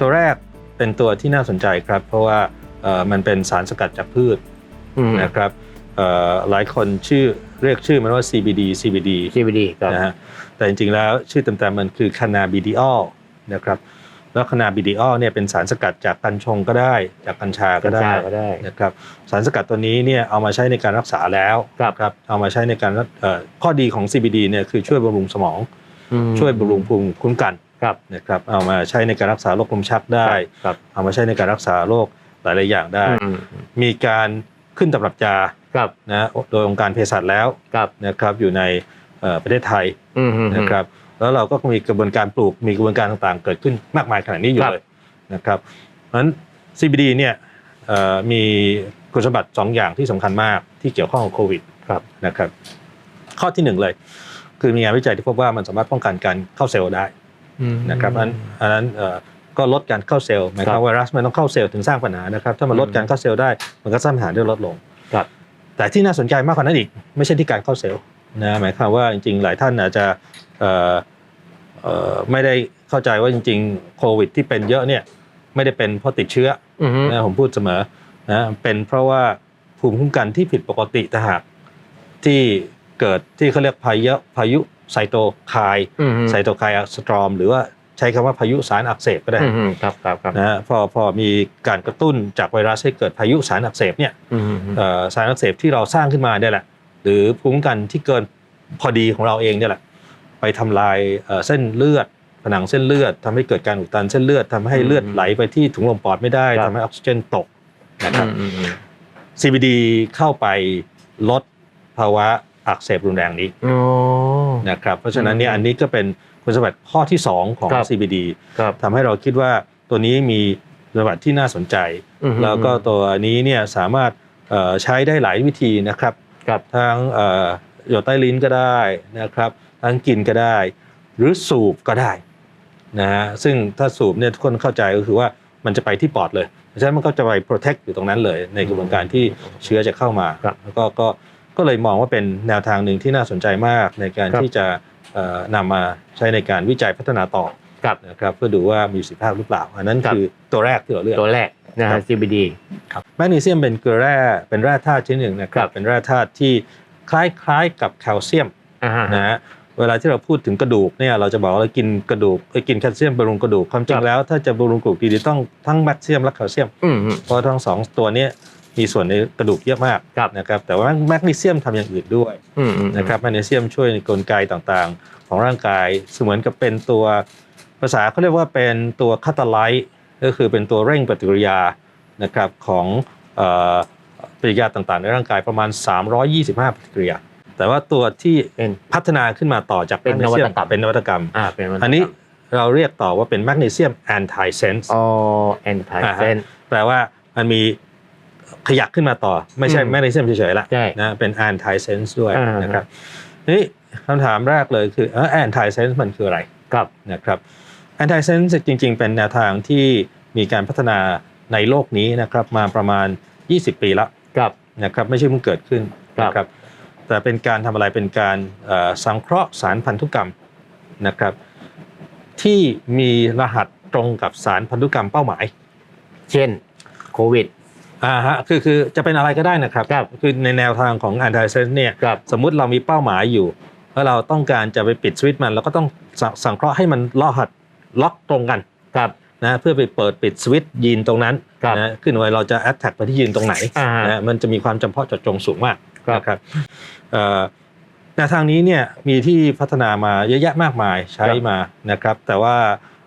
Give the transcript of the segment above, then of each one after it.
ตัวแรกเป็นตัวที่น่าสนใจครับ เพราะว่าเอ่อมันเป็นสารสกัดจากพืชอืมนะครับเอ่อหลายคนชื่อเรียกชื่อมันว่า CBD CBD CBD ครับนะฮะแต่จริงๆแล้วชื่อเต็มๆมันคือคานาบิดิออลนะครับแล้วคานาบิดิออลเนี่ยเป็นสารสกัดจากกัญชงก็ได้ จากกัญชาก็กัญได้ชาก็ได้นะครับสารสกัดตัวนี้เนี่ยเอามาใช้ในการรักษาแล้วครับครับเอามาใช้ในการรักเอ่อข้อดีของ CBD เนี่ยคือช่วยบำรุงสมองอืมช่วยบำรุงภูมิคุ้มกันครับ นะครับเอามาใช้ในการรักษาโรคลมชักได้ครับเอามาใช้ในการรักษาโรคหลายๆอย่างได้อืมมีการขึ้นตำรับยาครับนะโดยองค์การเภสัชแล้วครับนะครับอยู่ในเอ่อประเทศไทยอืมอืมนะครับแล้วเราก็มีกระบวนการปลูกมีกระบวนการต่างๆ เกิดขึ้นมากมายขนาดนี้อยู่ครับเลยนะครับเพราะฉะนั้น CBD เนี่ยเอ่อมีคุณสมบัติ 2 อย่างที่สำคัญมากที่เกี่ยวข้องกับโควิดครับนะครับข้อที่หนึ่งเลย คือมีงานวิจัยที่พบว่ามันสามารถป้องกันการเข้าเซลล์ได้อืม นะครับอันอันนั้นเอ่อก็ลดการเข้าเซลล์หมายคครัวามบว่าไวรัสมันต้องเข้าเซลล์ถึงสร้างปัญหานะครับถ้ามันลดอืมการเข้าเซลล์ได้มันก็สร้างปัญหาได้ลดลงครับแต่ที่น่าสนใจมากกว่านั้นอีก ไม่ใช่ที่การเข้าเซลล์นะหมายความว่าจริง ๆ หลายท่านอาจจะเอ่อเอ่อไม่ได้เข้าใจว่าจริง ๆ โควิด ที่เป็นเยอะเนี่ยไม่ได้เป็นเพราะติดเชื้ออืมนะผมพูดเสมอนะเป็นเพราะว่าภูมิคุ้มกันที่ผิดปกติต่างหากที่เกิดที่เขาเรียกพายุพายุ ไซโตไคน์อืมไซโตไคน์สตรอม หรือว่าใช้คำว่าพายุสารอักเสบก็ได้อืมอืมครับครับครับนะฮะพอพอมีการกระตุ้นจากไวรัสให้เกิดพายุสารอักเสบเนี่ยอืมอืมเอ่อสารอักเสบที่เราสร้างขึ้นมาเนี่ยแหละ หรือภูมิคุ้มกันที่เกินพอดีของเราเองเนี่ยแหละ ไปทำลายเอ่อเส้นเลือดผนังเส้นเลือดทำให้เกิดการอุดตันเส้นเลือดทำให้เลือดไหลไปที่ถุงลมปอดไม่ได้ทำให้ออกซิเจนตกนะครับอืมอืม CBD เข้าไปลดภาวะ อักเสบรุนแรงนี้อ๋อนะครับเพราะฉะนั้นเนี่ยอืมอันนี้ก็เป็นคุณสมบัติข้อที่ 2 ของครับ CBD ครับทำให้เราคิดว่าตัวนี้มีคุณสมบัติที่น่าสนใจอืมแล้วก็ตัวนี้เนี่ยสามารถเอ่อใช้ได้หลายวิธีนะครับครับทั้งเอ่อหยดใต้ลิ้นก็ได้นะครับทั้งกินก็ได้ หรือสูบก็ได้นะฮะซึ่งถ้าสูบเนี่ยทุกคนเข้าใจก็คือว่ามันจะไปที่ปอดเลย เพราะฉะนั้นมันก็จะไป protect อยู่ตรงนั้นเลย ในกระบวนการที่เชื้อจะเข้ามาครับแล้วก็ ก็ก็เลยมองว่าเป็นแนวทางหนึ่งที่น่าสนใจมากในการครับที่จะเอ่อนำมาใช้ในการวิจัยพัฒนาต่อครับนะครับเพื่อดูว่ามีประสิทธิภาพหรือเปล่า อันนั้นครับคือตัวแรกที่เราเลือกตัวแรกนะครัฮะบ CBD แมกนีเซียมเป็นเกลือแร่เป็นแร่ธาตุชนิดหนึ่งนะคครัรับบเป็นแร่ธาตุที่คล้ายๆกับแคลเซียมอ่าฮะนะฮะเวลาที่เราพูดถึงกระดูกเนี่ยเราจะบอกว่าเรากินกระดูกเอ้ยกินแคลเซียมบำรุงกระดูกความจริคงรับแล้ว ถ้าจะบำรุงกระดูกดีๆต้องทั้งแมกนีเซียมและแคลเซียมอืมอืมเพราะทั้งสองตัวเนี้ มีส่วนในกระดูกเยอะมากครับนะครับแต่ว่าแมกนีเซียมทำอย่างอื่นด้วยอืมอืมนะครับแมกนีเซียมช่วยในกลไกต่างๆ ของร่างกายเสมือนกับเป็นตัวภาษาเขาเรียกว่าเป็นตัวคาตาไลท์ก็คือเป็นตัวเร่งปฏิกิริยานะครับของเอ่อปฏิกิริยาต่างๆ ในร่างกายประมาณ 325 ปฏิกิริยา แต่ว่าตัวที่เป็นพัฒนาขึ้นมาต่อจากเป็นแมกนีเซียนวัตกรรมเป็นนวัตกรรมอ่าเป็นวัตกรรมอันนี้เราเรียกต่อว่าเป็นแมกนีเซียมแอนตี้เซนส์อ๋อแอนตี้เซนแปลว่ามันมี ขยักขึ้นมาต่อ ไม่ใช่อืมแมกนีเซียมเฉยๆละใช่นะเป็นแอนตี้เซนส์ด้วยอ่านนะครับนี่คำถามแรกเลยคือแอนตี้เซนส์มันคืออะไรครับนะครับแอนตี้เซนส์จริง ๆ เป็นแนวทางที่มีการพัฒนาในโลกนี้นะครับมาประมาณ 20 ปีแล้วครับนะครับไม่ใช่เพิ่งเกิดขึ้นครับนะครับแต่เป็นการทำอะไรเป็นการเอ่อสังเคราะห์สารพันธุกรรมนะครับ ที่มีรหัสตรงกับสารพันธุกรรมเป้าหมาย เช่นโควิด อ่าฮะคือคือจะเป็นอะไรก็ได้นะครับครับคือในแนวทางของ anti sense เนี่ยครับสมมุติเรามีเป้าหมายอยู่แล้วเราต้องการจะไปปิดสวิตช์มันเราก็ต้องสงสังเคราะห์ให้มันรหัสล็อกตรงกันครับนะเพื่อไปเปิดปิดสวิตช์ยีนตรงนั้นครับนะขึ้นไว้เราจะ attack ไปที่ยีนตรงไหนอ่าฮะนะมันจะมีความจำเพาะเจาะจงสูงมากครับนะครับเอ่อแนวทางนี้เนี่ยมีที่พัฒนามาเยอะแยะมากมายใช้มานะครับ แต่ว่า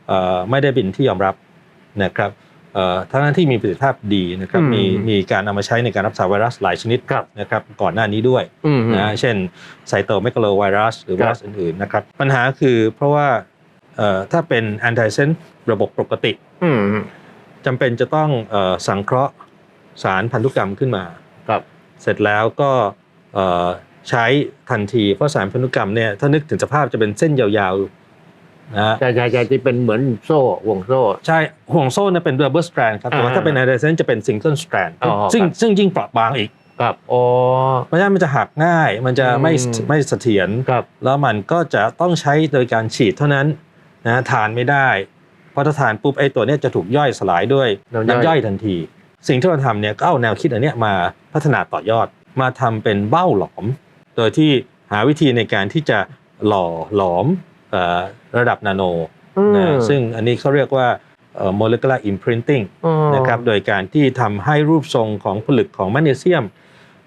เอ่อไม่ได้เป็นที่ยอมรับนะครับเอ่อ ทั้งนั้นที่มีประสิทธิภาพดีนะครับอืมมีมีการนำมาใช้ในการรักษาไวรัสหลายชนิดครับนะครับก่อนหน้านี้ด้วยอืมนะเช่นไซโตเมกาโลไวรัสหรือไวรัสอื่นๆนะครับปัญหาคือเพราะว่าเอ่อถ้าเป็นแอนติเซนระบบปกติอืมจำเป็นจะต้องเอ่อสังเคราะห์สารพันธุกรรมขึ้นมาครับเสร็จแล้วก็เอ่อใช้ทันทีเพราะสารพันธุกรรมเนี่ยถ้านึกถึงสภาพจะเป็นเส้นยาวๆ นะฮะ ใช่ใช่ใช่ที่เป็นเหมือนโซ่ห่วงโซ่ ใช่ห่วงโซ่เนี่ยเป็นดับเบิลสแตรนครับ แต่ว่าอ่าถ้าเป็นไนโตรเจนจะเป็นซิงเกิลสแตรนอ๋อซึ่งครับซึ่งยิ่งเปราะบางอีก ครับอ๋อ เพราะฉะนั้นมันจะหักง่าย มันจะไม่อืม ไม่เสถียร ครับ แล้วมันก็จะต้องใช้โดยการฉีดเท่านั้นนะทานไม่ได้พอถ้าทานปุ๊บไอ้ตัวเนี้ยจะถูกย่อยสลายด้วยน้ำย่อยน้ำย่อยทันที สิ่งที่เราทำเนี่ยก็เอาแนวคิดอันเนี้ยมาพัฒนาต่อยอดมาทำเป็นเบ้าหลอม โดยที่หาวิธีในการที่จะหล่อหลอมเอ่อ ระดับนาโนอืมนะซึ่งอันนี้เขาเรียกว่าเอ่อ molecular imprinting อ๋อนะครับโดยการที่ทำให้รูปทรงของผลึกของแมกนีเซียม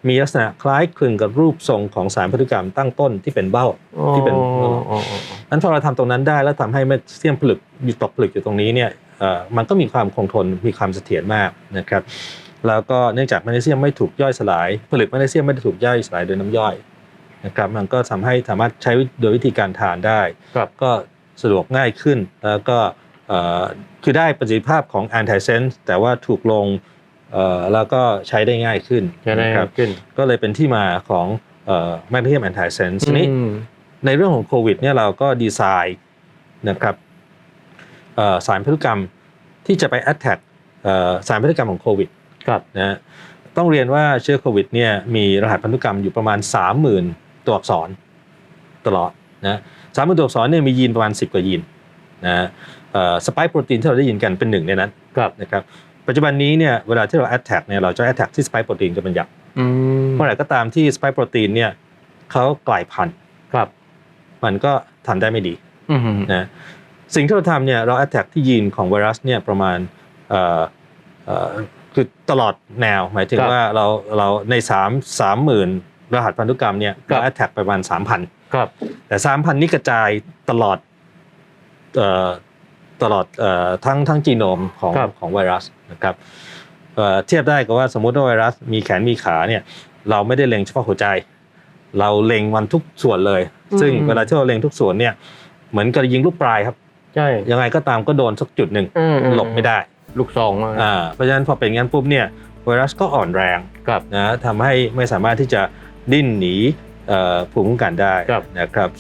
มีลักษณะคล้ายคลึงกับรูปทรงของสารพันธุกรรมตั้งต้นที่เป็นเบ้าที่เป็นอ๋ออ๋ออ๋อนั้นพอเราทำตรงนั้นได้แล้วทำให้แมกนีเซียมผลึกอยู่ตกผลึกอยู่ตรงนี้เนี่ยเอ่อมันก็มีความคงทนมีความเสถียรมากนะครับแล้วก็เนื่องจากแมกนีเซียมไม่ถูกย่อยสลาย ผลึกแมกนีเซียมไม่ได้ถูกย่อยสลายโดยน้ำย่อย นะครับมันก็ทำให้สามารถใช้โดยวิธีการทานได้ครับก็สะดวกง่ายขึ้นแล้วก็เอ่อคือได้ประสิทธิภาพของ anti sense แต่ว่าถูกลงเอ่อแล้วก็ใช้ได้ง่ายขึ้นจะได้นะครับขึ้น ก็เลยเป็นที่มาของแมกนีเซียม anti sense ทีนี้อืมในเรื่องของโควิดเนี่ยเราก็ดีไซน์นะครับเอ่อสารพันธุกรรมที่จะไป attack เอ่อสารพันธุกรรมของโควิดครับนะฮะต้องเรียนว่าเชื้อโควิดเนี่ยมีรหัสพันธุกรรมอยู่ประมาณ 30,000 ตัวอักษรตลอดนะสามหมื่นตัวอักษรเนี่ยมียีนประมาณ 10 กว่ายีนนะสปายโปรตีนที่เราได้ยินกันเป็นหนึ่งในนั้นครับนะครับปัจจุบันนี้เนี่ยเวลาที่เรา attack เนี่ยเราจะ attack ที่สปายโปรตีนจะเป็นหยักอืมเมื่อไหร่ก็ตามที่สปายโปรตีนเนี่ยเขากลายพันธุ์ครับ มันก็ทำได้ไม่ดีอืมนะสิ่งที่เราทำเนี่ยเรา attack ที่ยีนของไวรัสเนี่ยประมาณเอ่อเอ่อคือตลอดแนว หมายถึงว่าเราเราใน3 3หมื่น รหัสพันธุกรรมเนี่ยเรา attack ไปประมาณ3,000ครับ แต่3,000นี้กระจายตลอดเอ่อตลอดเอ่อทั้งทั้งจีโนมของครับของไวรัสนะครับเอ่อเทียบได้กับว่าสมมุติว่าไวรัสมีแขนมีขาเนี่ยเราไม่ได้เล็งเฉพาะหัวใจ เราเล็งมันทุกส่วนเลย ซึ่งเวลาที่เราเล็งทุกส่วนเนี่ยเหมือนกับยิงลูกปลายครับใช่ยังไงก็ตามก็โดนสักจุดหนึ่งอืมอืหลบไม่ได้ ลูกซองมากอ่าเพราะฉะนั้นพอเป็นงั้นปุ๊บเนี่ยไวรัสก็อ่อนแรงครับนะทำให้ไม่สามารถที่จะ ดิ้นหนีเอ่อภูมิคุ้มกันได้ครับนะครับ